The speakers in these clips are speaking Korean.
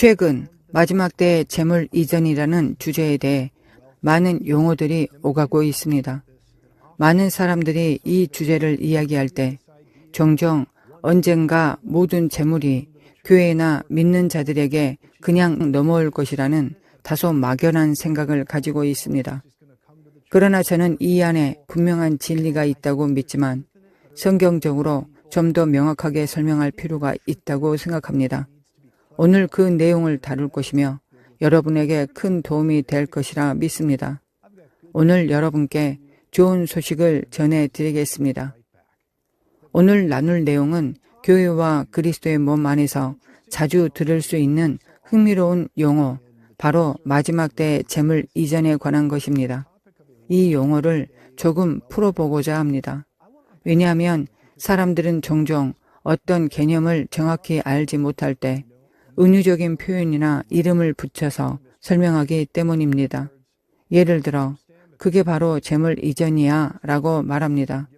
최근 마지막 때의 재물 이전이라는 주제에 대해 많은 용어들이 오가고 있습니다. 많은 사람들이 이 주제를 이야기할 때 종종 언젠가 모든 재물이 교회나 믿는 자들에게 그냥 넘어올 것이라는 다소 막연한 생각을 가지고 있습니다. 그러나 저는 이 안에 분명한 진리가 있다고 믿지만 성경적으로 좀 더 명확하게 설명할 필요가 있다고 생각합니다. 오늘 그 내용을 다룰 것이며 여러분에게 큰 도움이 될 것이라 믿습니다. 오늘 여러분께 좋은 소식을 전해 드리겠습니다. 오늘 나눌 내용은 교회와 그리스도의 몸 안에서 자주 들을 수 있는 흥미로운 용어, 바로 마지막 때 재물 이전에 관한 것입니다. 이 용어를 조금 풀어보고자 합니다. 왜냐하면 사람들은 종종 어떤 개념을 정확히 알지 못할 때 은유적인 표현이나 이름을 붙여서 설명하기 때문입니다. 예를 들어, 그게 바로 재물 이전이야 라고 말합니다.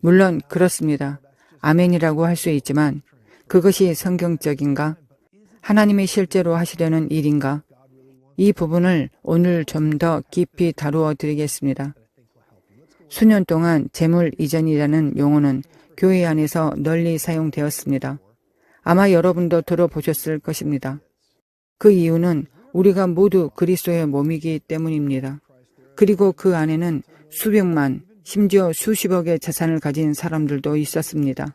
물론 그렇습니다. 아멘이라고 할 수 있지만 그것이 성경적인가? 하나님이 실제로 하시려는 일인가? 이 부분을 오늘 좀 더 깊이 다루어 드리겠습니다. 수년 동안 재물 이전이라는 용어는 교회 안에서 널리 사용되었습니다. 아마 여러분도 들어보셨을 것입니다. 그 이유는 우리가 모두 그리스도의 몸이기 때문입니다. 그리고 그 안에는 수백만, 심지어 수십억의 재산을 가진 사람들도 있었습니다.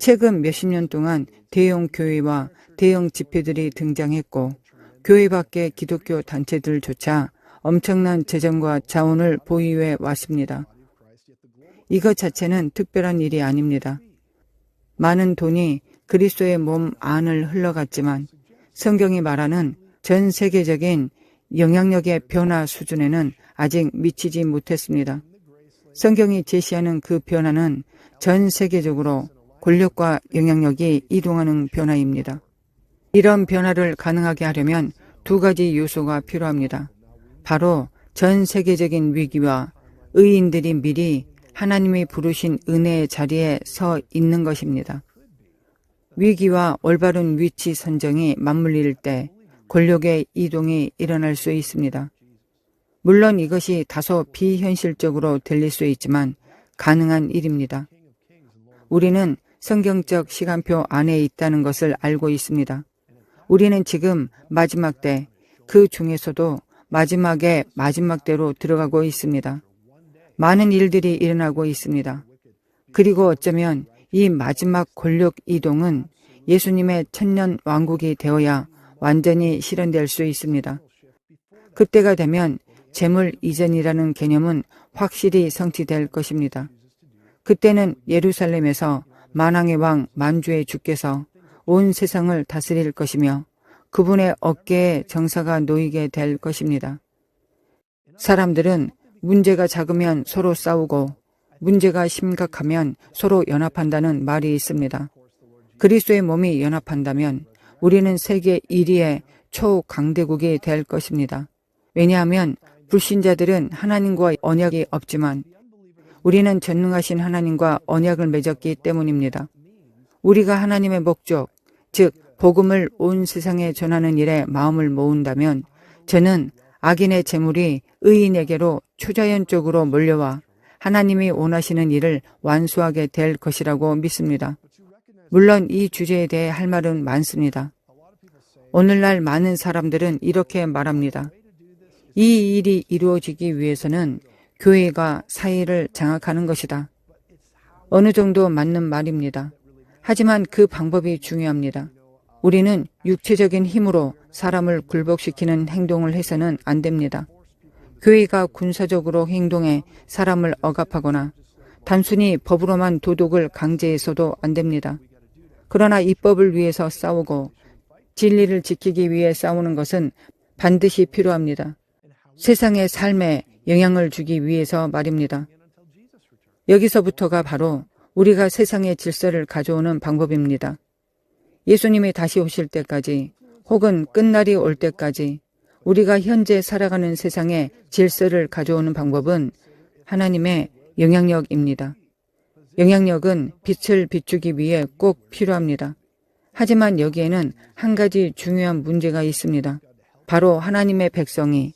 최근 몇십 년 동안 대형 교회와 대형 집회들이 등장했고 교회 밖의 기독교 단체들조차 엄청난 재정과 자원을 보유해 왔습니다. 이것 자체는 특별한 일이 아닙니다. 많은 돈이 그리스도의 몸 안을 흘러갔지만 성경이 말하는 전 세계적인 영향력의 변화 수준에는 아직 미치지 못했습니다. 성경이 제시하는 그 변화는 전 세계적으로 권력과 영향력이 이동하는 변화입니다. 이런 변화를 가능하게 하려면 두 가지 요소가 필요합니다. 바로 전 세계적인 위기와 의인들이 미리 하나님이 부르신 은혜의 자리에 서 있는 것입니다. 위기와 올바른 위치 선정이 맞물릴 때 권력의 이동이 일어날 수 있습니다. 물론 이것이 다소 비현실적으로 들릴 수 있지만 가능한 일입니다. 우리는 성경적 시간표 안에 있다는 것을 알고 있습니다. 우리는 지금 마지막 때, 그 중에서도 마지막에 마지막 때로 들어가고 있습니다. 많은 일들이 일어나고 있습니다. 그리고 어쩌면 이 마지막 권력 이동은 예수님의 천년 왕국이 되어야 완전히 실현될 수 있습니다. 그때가 되면 재물 이전이라는 개념은 확실히 성취될 것입니다. 그때는 예루살렘에서 만왕의 왕 만주의 주께서 온 세상을 다스릴 것이며 그분의 어깨에 정사가 놓이게 될 것입니다. 사람들은 문제가 작으면 서로 싸우고 문제가 심각하면 서로 연합한다는 말이 있습니다. 그리스도의 몸이 연합한다면 우리는 세계 1위의 초강대국이 될 것입니다. 왜냐하면 불신자들은 하나님과 언약이 없지만 우리는 전능하신 하나님과 언약을 맺었기 때문입니다. 우리가 하나님의 목적, 즉 복음을 온 세상에 전하는 일에 마음을 모은다면 저는 악인의 재물이 의인에게로 초자연적으로 몰려와 하나님이 원하시는 일을 완수하게 될 것이라고 믿습니다. 물론 이 주제에 대해 할 말은 많습니다. 오늘날 많은 사람들은 이렇게 말합니다. 이 일이 이루어지기 위해서는 교회가 사회를 장악하는 것이다. 어느 정도 맞는 말입니다. 하지만 그 방법이 중요합니다. 우리는 육체적인 힘으로 사람을 굴복시키는 행동을 해서는 안 됩니다. 교회가 군사적으로 행동해 사람을 억압하거나 단순히 법으로만 도덕을 강제해서도 안 됩니다. 그러나 입법을 위해서 싸우고 진리를 지키기 위해 싸우는 것은 반드시 필요합니다. 세상의 삶에 영향을 주기 위해서 말입니다. 여기서부터가 바로 우리가 세상의 질서를 가져오는 방법입니다. 예수님이 다시 오실 때까지 혹은 끝날이 올 때까지 우리가 현재 살아가는 세상에 질서를 가져오는 방법은 하나님의 영향력입니다. 영향력은 빛을 비추기 위해 꼭 필요합니다. 하지만 여기에는 한 가지 중요한 문제가 있습니다. 바로 하나님의 백성이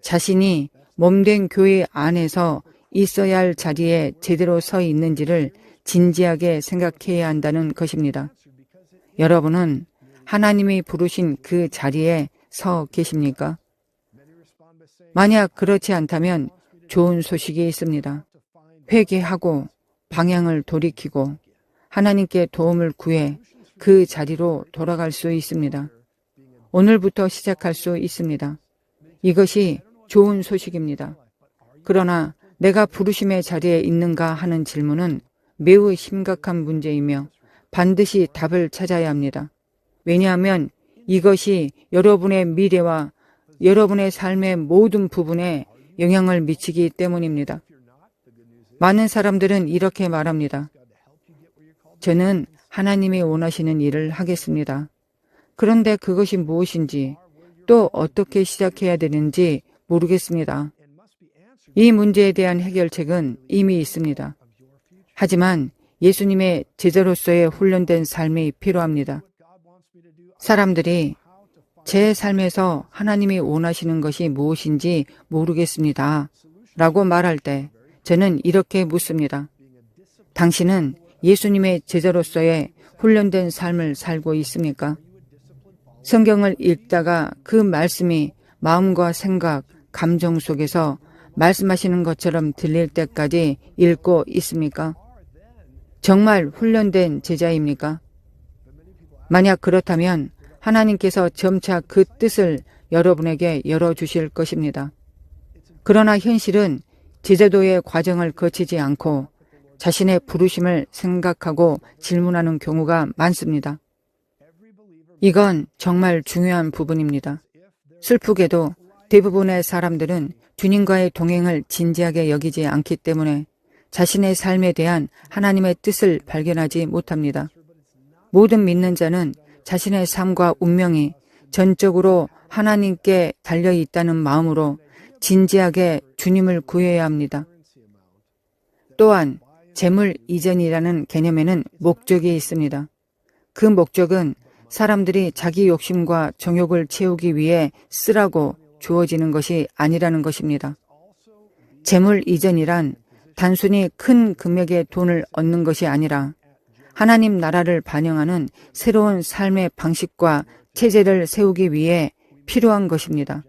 자신이 몸된 교회 안에서 있어야 할 자리에 제대로 서 있는지를 진지하게 생각해야 한다는 것입니다. 여러분은 하나님이 부르신 그 자리에 서 계십니까? 만약 그렇지 않다면 좋은 소식이 있습니다. 회개하고 방향을 돌이키고 하나님께 도움을 구해 그 자리로 돌아갈 수 있습니다. 오늘부터 시작할 수 있습니다. 이것이 좋은 소식입니다. 그러나 내가 부르심의 자리에 있는가 하는 질문은 매우 심각한 문제이며 반드시 답을 찾아야 합니다. 왜냐하면 이것이 여러분의 미래와 여러분의 삶의 모든 부분에 영향을 미치기 때문입니다. 많은 사람들은 이렇게 말합니다. 저는 하나님이 원하시는 일을 하겠습니다. 그런데 그것이 무엇인지 또 어떻게 시작해야 되는지 모르겠습니다. 이 문제에 대한 해결책은 이미 있습니다. 하지만 예수님의 제자로서의 훈련된 삶이 필요합니다. 사람들이 제 삶에서 하나님이 원하시는 것이 무엇인지 모르겠습니다. 라고 말할 때 저는 이렇게 묻습니다. 당신은 예수님의 제자로서의 훈련된 삶을 살고 있습니까? 성경을 읽다가 그 말씀이 마음과 생각, 감정 속에서 말씀하시는 것처럼 들릴 때까지 읽고 있습니까? 정말 훈련된 제자입니까? 만약 그렇다면 하나님께서 점차 그 뜻을 여러분에게 열어주실 것입니다. 그러나 현실은 제자도의 과정을 거치지 않고 자신의 부르심을 생각하고 질문하는 경우가 많습니다. 이건 정말 중요한 부분입니다. 슬프게도 대부분의 사람들은 주님과의 동행을 진지하게 여기지 않기 때문에 자신의 삶에 대한 하나님의 뜻을 발견하지 못합니다. 모든 믿는 자는 자신의 삶과 운명이 전적으로 하나님께 달려 있다는 마음으로 진지하게 주님을 구해야 합니다. 또한 재물 이전이라는 개념에는 목적이 있습니다. 그 목적은 사람들이 자기 욕심과 정욕을 채우기 위해 쓰라고 주어지는 것이 아니라는 것입니다. 재물 이전이란 단순히 큰 금액의 돈을 얻는 것이 아니라 하나님 나라를 반영하는 새로운 삶의 방식과 체제를 세우기 위해 필요한 것입니다.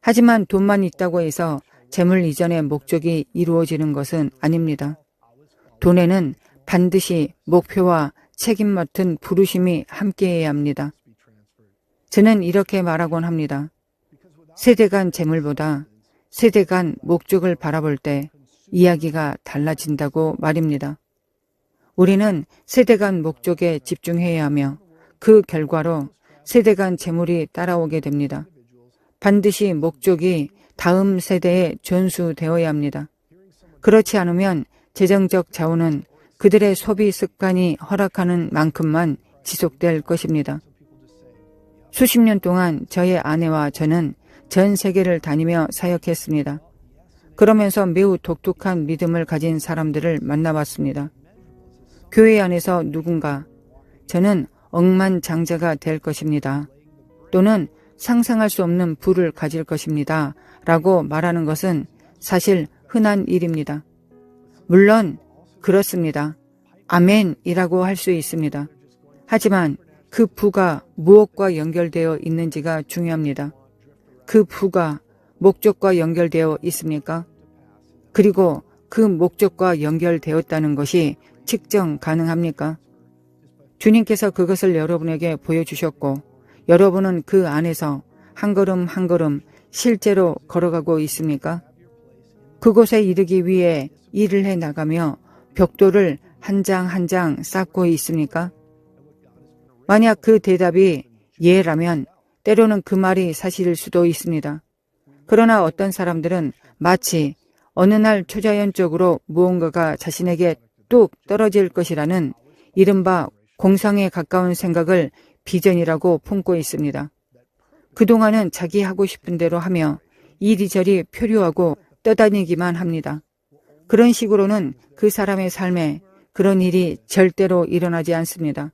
하지만 돈만 있다고 해서 재물 이전의 목적이 이루어지는 것은 아닙니다. 돈에는 반드시 목표와 책임 맡은 부르심이 함께해야 합니다. 저는 이렇게 말하곤 합니다. 세대 간 재물보다 세대 간 목적을 바라볼 때 이야기가 달라진다고 말입니다. 우리는 세대 간 목적에 집중해야 하며 그 결과로 세대 간 재물이 따라오게 됩니다. 반드시 목적이 다음 세대에 전수되어야 합니다. 그렇지 않으면 재정적 자원은 그들의 소비 습관이 허락하는 만큼만 지속될 것입니다. 수십 년 동안 저의 아내와 저는 전 세계를 다니며 사역했습니다. 그러면서 매우 독특한 믿음을 가진 사람들을 만나봤습니다. 교회 안에서 누군가 저는 억만장자가 될 것입니다. 또는 상상할 수 없는 부를 가질 것입니다. 라고 말하는 것은 사실 흔한 일입니다. 물론 그렇습니다. 아멘이라고 할 수 있습니다. 하지만 그 부가 무엇과 연결되어 있는지가 중요합니다. 그 부가 목적과 연결되어 있습니까? 그리고 그 목적과 연결되었다는 것이 측정 가능합니까? 주님께서 그것을 여러분에게 보여주셨고 여러분은 그 안에서 한 걸음 한 걸음 실제로 걸어가고 있습니까? 그곳에 이르기 위해 일을 해 나가며 벽돌을 한 장 한장 쌓고 있습니까? 만약 그 대답이 예라면 때로는 그 말이 사실일 수도 있습니다. 그러나 어떤 사람들은 마치 어느 날 초자연적으로 무언가가 자신에게 뚝 떨어질 것이라는 이른바 공상에 가까운 생각을 비전이라고 품고 있습니다. 그동안은 자기 하고 싶은 대로 하며 이리저리 표류하고 떠다니기만 합니다. 그런 식으로는 그 사람의 삶에 그런 일이 절대로 일어나지 않습니다.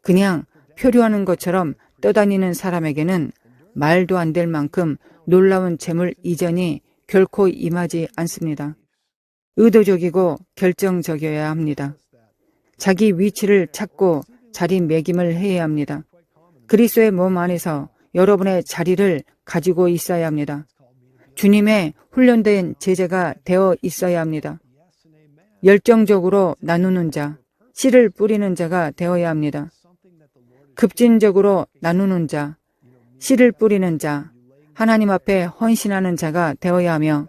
그냥 표류하는 것처럼 떠다니는 사람에게는 말도 안 될 만큼 놀라운 재물 이전이 결코 임하지 않습니다. 의도적이고 결정적이어야 합니다. 자기 위치를 찾고 자리매김을 해야 합니다. 그리스도의 몸 안에서 여러분의 자리를 가지고 있어야 합니다. 주님의 훈련된 제자가 되어 있어야 합니다. 열정적으로 나누는 자, 씨를 뿌리는 자가 되어야 합니다. 급진적으로 나누는 자, 씨를 뿌리는 자, 하나님 앞에 헌신하는 자가 되어야 하며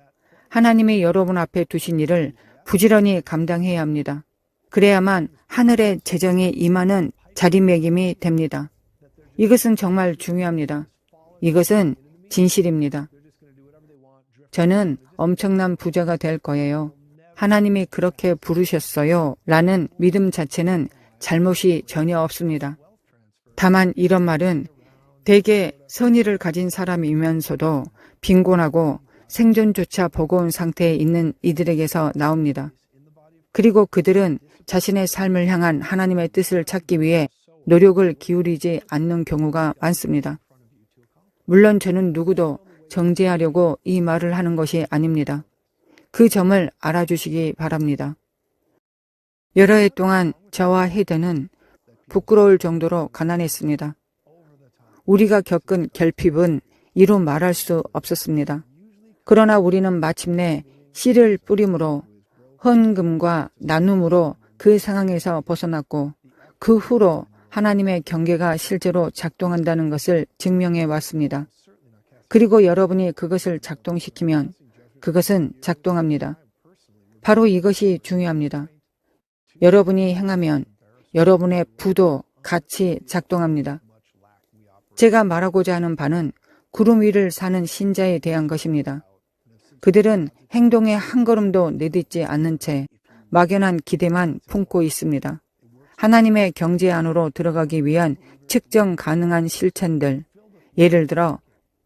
하나님이 여러분 앞에 두신 일을 부지런히 감당해야 합니다. 그래야만 하늘의 재정이 임하는 자리매김이 됩니다. 이것은 정말 중요합니다. 이것은 진실입니다. 저는 엄청난 부자가 될 거예요. 하나님이 그렇게 부르셨어요. 라는 믿음 자체는 잘못이 전혀 없습니다. 다만 이런 말은 대개 선의를 가진 사람이면서도 빈곤하고 생존조차 버거운 상태에 있는 이들에게서 나옵니다. 그리고 그들은 자신의 삶을 향한 하나님의 뜻을 찾기 위해 노력을 기울이지 않는 경우가 많습니다. 물론 저는 누구도 정죄하려고 이 말을 하는 것이 아닙니다. 그 점을 알아주시기 바랍니다. 여러 해 동안 저와 헤드는 부끄러울 정도로 가난했습니다. 우리가 겪은 결핍은 이루 말할 수 없었습니다. 그러나 우리는 마침내 씨를 뿌림으로 헌금과 나눔으로 그 상황에서 벗어났고 그 후로 하나님의 경계가 실제로 작동한다는 것을 증명해 왔습니다. 그리고 여러분이 그것을 작동시키면 그것은 작동합니다. 바로 이것이 중요합니다. 여러분이 행하면 여러분의 부도 같이 작동합니다. 제가 말하고자 하는 바는 구름 위를 사는 신자에 대한 것입니다. 그들은 행동에 한 걸음도 내딛지 않는 채 막연한 기대만 품고 있습니다. 하나님의 경제 안으로 들어가기 위한 측정 가능한 실천들, 예를 들어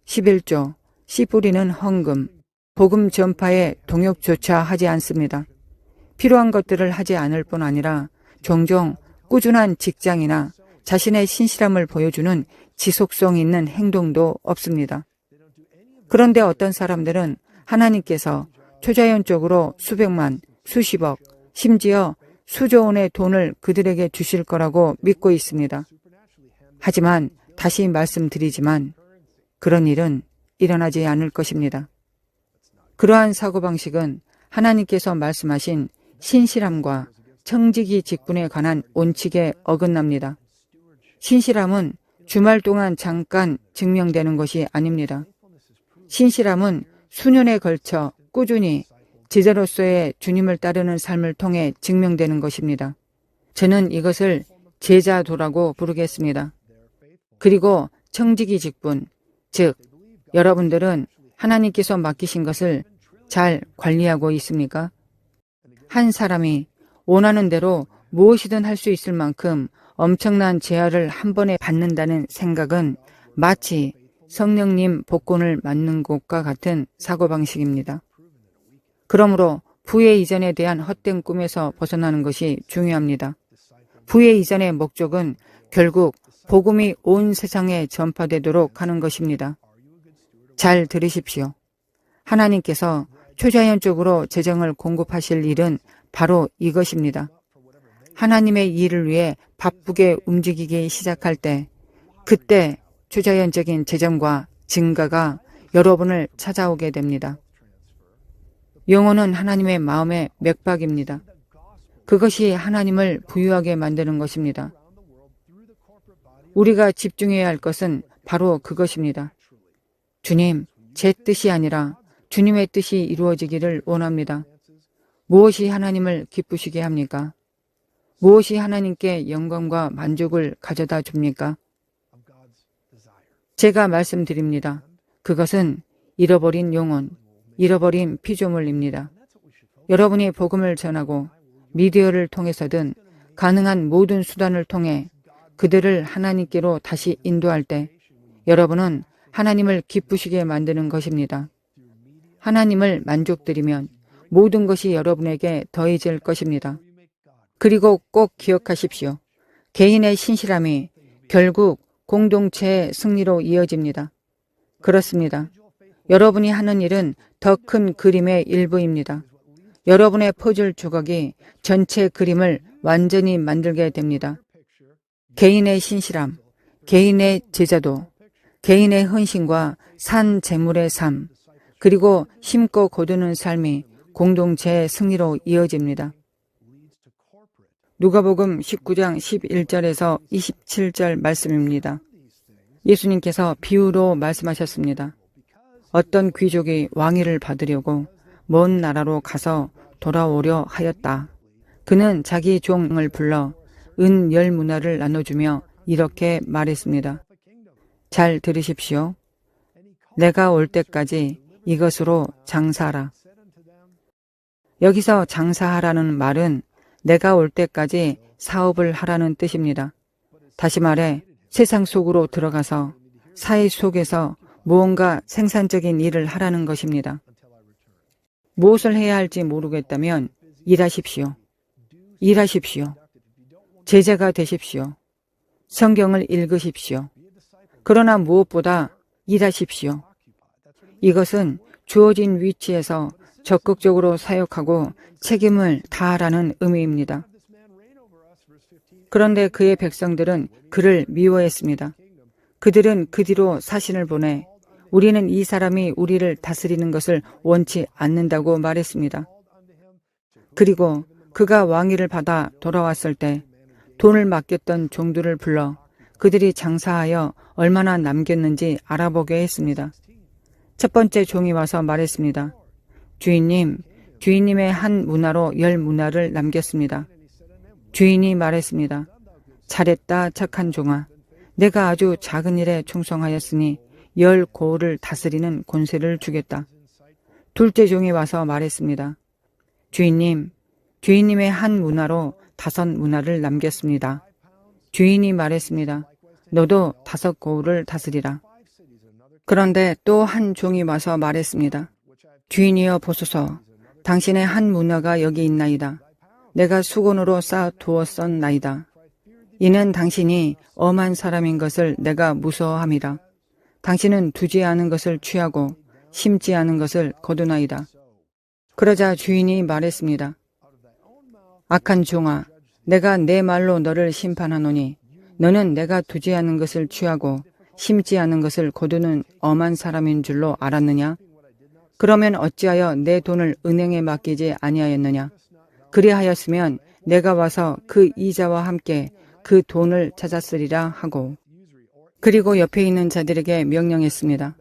11조, 씨 뿌리는 헌금, 복음 전파에 동역조차 하지 않습니다. 필요한 것들을 하지 않을 뿐 아니라 종종 꾸준한 직장이나 자신의 신실함을 보여주는 지속성 있는 행동도 없습니다. 그런데 어떤 사람들은 하나님께서 초자연적으로 수백만, 수십억, 심지어 수조 원의 돈을 그들에게 주실 거라고 믿고 있습니다. 하지만 다시 말씀드리지만 그런 일은 일어나지 않을 것입니다. 그러한 사고방식은 하나님께서 말씀하신 신실함과 청지기 직분에 관한 원칙에 어긋납니다. 신실함은 주말 동안 잠깐 증명되는 것이 아닙니다. 신실함은 수년에 걸쳐 꾸준히 제자로서의 주님을 따르는 삶을 통해 증명되는 것입니다. 저는 이것을 제자도라고 부르겠습니다. 그리고 청지기 직분, 즉, 여러분들은 하나님께서 맡기신 것을 잘 관리하고 있습니까? 한 사람이 원하는 대로 무엇이든 할 수 있을 만큼 엄청난 제한을 한 번에 받는다는 생각은 마치 성령님 복권을 맞는 것과 같은 사고방식입니다. 그러므로 부의 이전에 대한 헛된 꿈에서 벗어나는 것이 중요합니다. 부의 이전의 목적은 결국 복음이 온 세상에 전파되도록 하는 것입니다. 잘 들으십시오. 하나님께서 초자연적으로 재정을 공급하실 일은 바로 이것입니다. 하나님의 일을 위해 바쁘게 움직이기 시작할 때, 그때 초자연적인 재정과 증가가 여러분을 찾아오게 됩니다. 영혼은 하나님의 마음의 맥박입니다. 그것이 하나님을 부유하게 만드는 것입니다. 우리가 집중해야 할 것은 바로 그것입니다. 주님, 제 뜻이 아니라 주님의 뜻이 이루어지기를 원합니다. 무엇이 하나님을 기쁘시게 합니까? 무엇이 하나님께 영광과 만족을 가져다 줍니까? 제가 말씀드립니다. 그것은 잃어버린 영혼, 잃어버린 피조물입니다. 여러분이 복음을 전하고 미디어를 통해서든 가능한 모든 수단을 통해 그들을 하나님께로 다시 인도할 때 여러분은 하나님을 기쁘시게 만드는 것입니다. 하나님을 만족드리면 모든 것이 여러분에게 더해질 것입니다. 그리고 꼭 기억하십시오. 개인의 신실함이 결국 공동체의 승리로 이어집니다. 그렇습니다. 여러분이 하는 일은 더 큰 그림의 일부입니다. 여러분의 퍼즐 조각이 전체 그림을 완전히 만들게 됩니다. 개인의 신실함, 개인의 제자도, 개인의 헌신과 산 재물의 삶, 그리고 힘껏 거두는 삶이 공동체의 승리로 이어집니다. 누가복음 19장 11절에서 27절 말씀입니다. 예수님께서 비유로 말씀하셨습니다. 어떤 귀족이 왕위를 받으려고 먼 나라로 가서 돌아오려 하였다. 그는 자기 종을 불러 은 열 문화를 나눠주며 이렇게 말했습니다. 잘 들으십시오. 내가 올 때까지 이것으로 장사하라. 여기서 장사하라는 말은 내가 올 때까지 사업을 하라는 뜻입니다. 다시 말해 세상 속으로 들어가서 사회 속에서 무언가 생산적인 일을 하라는 것입니다. 무엇을 해야 할지 모르겠다면 일하십시오. 일하십시오. 제자가 되십시오. 성경을 읽으십시오. 그러나 무엇보다 일하십시오. 이것은 주어진 위치에서 적극적으로 사역하고 책임을 다하라는 의미입니다. 그런데 그의 백성들은 그를 미워했습니다. 그들은 그 뒤로 사신을 보내 우리는 이 사람이 우리를 다스리는 것을 원치 않는다고 말했습니다. 그리고 그가 왕위를 받아 돌아왔을 때 돈을 맡겼던 종들을 불러 그들이 장사하여 얼마나 남겼는지 알아보게 했습니다. 첫 번째 종이 와서 말했습니다. 주인님, 주인님의 한 문화로 열 문화를 남겼습니다. 주인이 말했습니다. 잘했다, 착한 종아. 내가 아주 작은 일에 충성하였으니 열 고을을 다스리는 권세를 주겠다. 둘째 종이 와서 말했습니다. 주인님, 주인님의 한 문화로 다섯 문화를 남겼습니다. 주인이 말했습니다. 너도 다섯 고을을 다스리라. 그런데 또 한 종이 와서 말했습니다. 주인이여 보소서, 당신의 한 문화가 여기 있나이다. 내가 수건으로 쌓아 두었었나이다. 이는 당신이 엄한 사람인 것을 내가 무서워함이라. 당신은 두지 않은 것을 취하고 심지 않은 것을 거두나이다. 그러자 주인이 말했습니다. 악한 종아, 내가 내 말로 너를 심판하노니 너는 내가 두지 않은 것을 취하고 심지 않은 것을 거두는 엄한 사람인 줄로 알았느냐? 그러면 어찌하여 내 돈을 은행에 맡기지 아니하였느냐? 그리하였으면 내가 와서 그 이자와 함께 그 돈을 찾았으리라 하고 그리고 옆에 있는 자들에게 명령했습니다.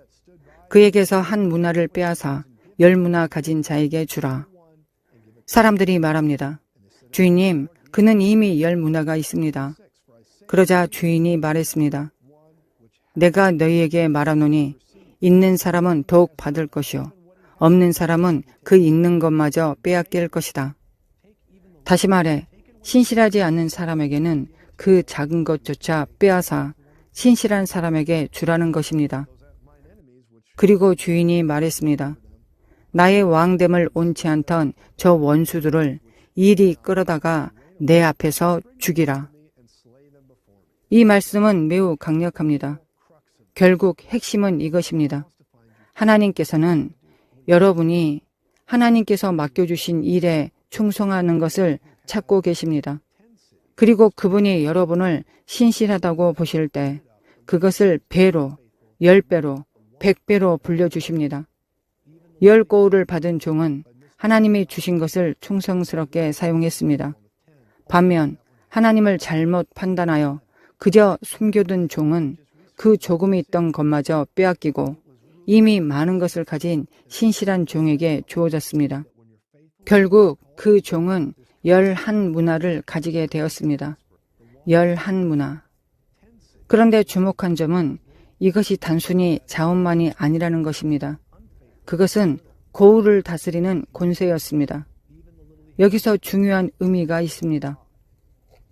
그에게서 한 문화를 빼앗아 열 문화 가진 자에게 주라. 사람들이 말합니다. 주인님, 그는 이미 열 문화가 있습니다. 그러자 주인이 말했습니다. 내가 너희에게 말하노니 있는 사람은 더욱 받을 것이요 없는 사람은 그 있는 것마저 빼앗길 것이다. 다시 말해 신실하지 않는 사람에게는 그 작은 것조차 빼앗아 신실한 사람에게 주라는 것입니다. 그리고 주인이 말했습니다. 나의 왕됨을 온치 않던 저 원수들을 일이 끌어다가 내 앞에서 죽이라. 이 말씀은 매우 강력합니다. 결국 핵심은 이것입니다. 하나님께서는 여러분이 하나님께서 맡겨주신 일에 충성하는 것을 찾고 계십니다. 그리고 그분이 여러분을 신실하다고 보실 때 그것을 배로, 열 배로, 백 배로 불려주십니다. 열 고울을 받은 종은 하나님이 주신 것을 충성스럽게 사용했습니다. 반면 하나님을 잘못 판단하여 그저 숨겨둔 종은 그 조금이 있던 것마저 빼앗기고 이미 많은 것을 가진 신실한 종에게 주어졌습니다. 결국 그 종은 열한 문화를 가지게 되었습니다. 열한 문화. 그런데 주목한 점은 이것이 단순히 자원만이 아니라는 것입니다. 그것은 고울을 다스리는 권세였습니다. 여기서 중요한 의미가 있습니다.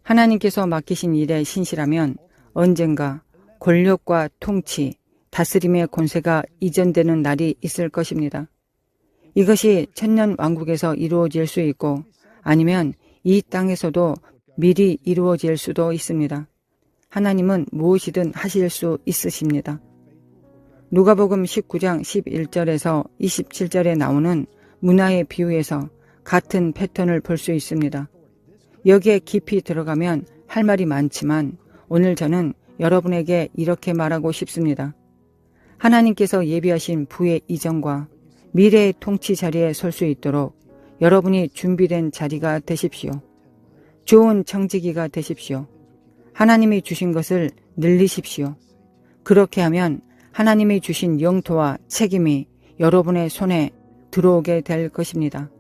하나님께서 맡기신 일에 신실하면 언젠가 권력과 통치, 다스림의 권세가 이전되는 날이 있을 것입니다. 이것이 천년 왕국에서 이루어질 수 있고 아니면 이 땅에서도 미리 이루어질 수도 있습니다. 하나님은 무엇이든 하실 수 있으십니다. 누가복음 19장 11절에서 27절에 나오는 문화의 비유에서 같은 패턴을 볼 수 있습니다. 여기에 깊이 들어가면 할 말이 많지만 오늘 저는 여러분에게 이렇게 말하고 싶습니다. 하나님께서 예비하신 부의 이전과 미래의 통치 자리에 설 수 있도록 여러분이 준비된 자리가 되십시오. 좋은 청지기가 되십시오. 하나님이 주신 것을 늘리십시오. 그렇게 하면 하나님이 주신 영토와 책임이 여러분의 손에 들어오게 될 것입니다.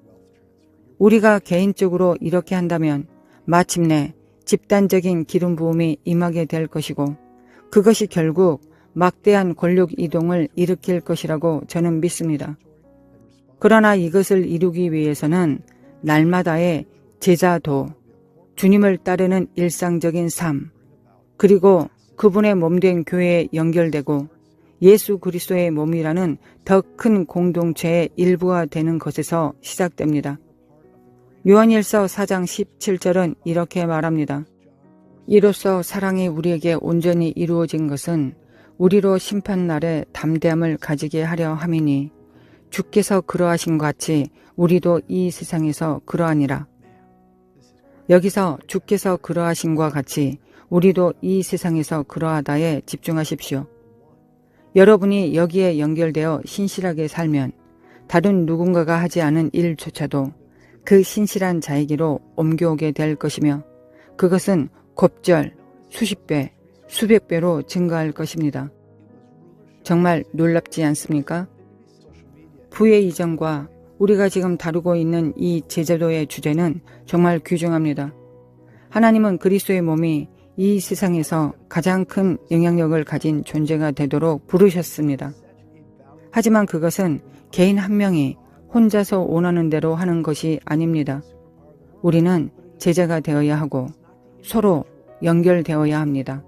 우리가 개인적으로 이렇게 한다면 마침내 집단적인 기름 부음이 임하게 될 것이고 그것이 결국 막대한 권력 이동을 일으킬 것이라고 저는 믿습니다. 그러나 이것을 이루기 위해서는 날마다의 제자도, 주님을 따르는 일상적인 삶, 그리고 그분의 몸된 교회에 연결되고 예수 그리스도의 몸이라는 더 큰 공동체의 일부가 되는 것에서 시작됩니다. 요한일서 4장 17절은 이렇게 말합니다. 이로써 사랑이 우리에게 온전히 이루어진 것은 우리로 심판 날에 담대함을 가지게 하려 함이니 주께서 그러하신 것 같이 우리도 이 세상에서 그러하니라. 여기서 주께서 그러하신과 같이 우리도 이 세상에서 그러하다에 집중하십시오. 여러분이 여기에 연결되어 신실하게 살면 다른 누군가가 하지 않은 일조차도 그 신실한 자에게로 옮겨오게 될 것이며 그것은 곱절 수십 배, 수백 배로 증가할 것입니다. 정말 놀랍지 않습니까? 부의 이전과 우리가 지금 다루고 있는 이 제자도의 주제는 정말 귀중합니다. 하나님은 그리스도의 몸이 이 세상에서 가장 큰 영향력을 가진 존재가 되도록 부르셨습니다. 하지만 그것은 개인 한 명이 혼자서 원하는 대로 하는 것이 아닙니다. 우리는 제자가 되어야 하고 서로 연결되어야 합니다.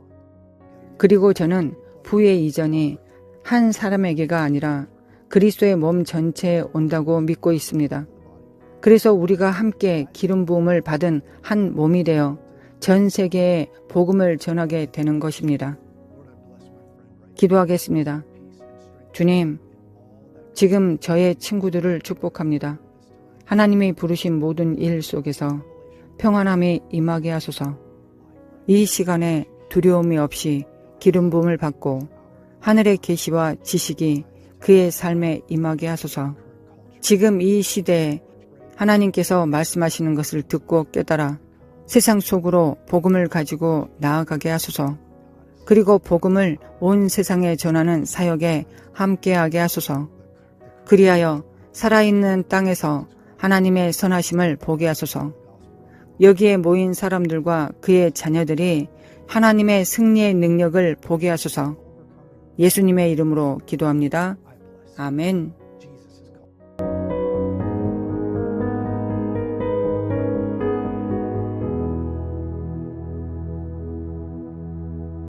그리고 저는 부의 이전이 한 사람에게가 아니라 그리스도의 몸 전체에 온다고 믿고 있습니다. 그래서 우리가 함께 기름 부음을 받은 한 몸이 되어 전 세계에 복음을 전하게 되는 것입니다. 기도하겠습니다. 주님, 지금 저의 친구들을 축복합니다. 하나님이 부르신 모든 일 속에서 평안함이 임하게 하소서. 이 시간에 두려움이 없이 기름 부음을 받고 하늘의 계시와 지식이 그의 삶에 임하게 하소서. 지금 이 시대에 하나님께서 말씀하시는 것을 듣고 깨달아 세상 속으로 복음을 가지고 나아가게 하소서. 그리고 복음을 온 세상에 전하는 사역에 함께하게 하소서. 그리하여 살아있는 땅에서 하나님의 선하심을 보게 하소서. 여기에 모인 사람들과 그의 자녀들이 하나님의 승리의 능력을 보게 하소서. 예수님의 이름으로 기도합니다. 아멘.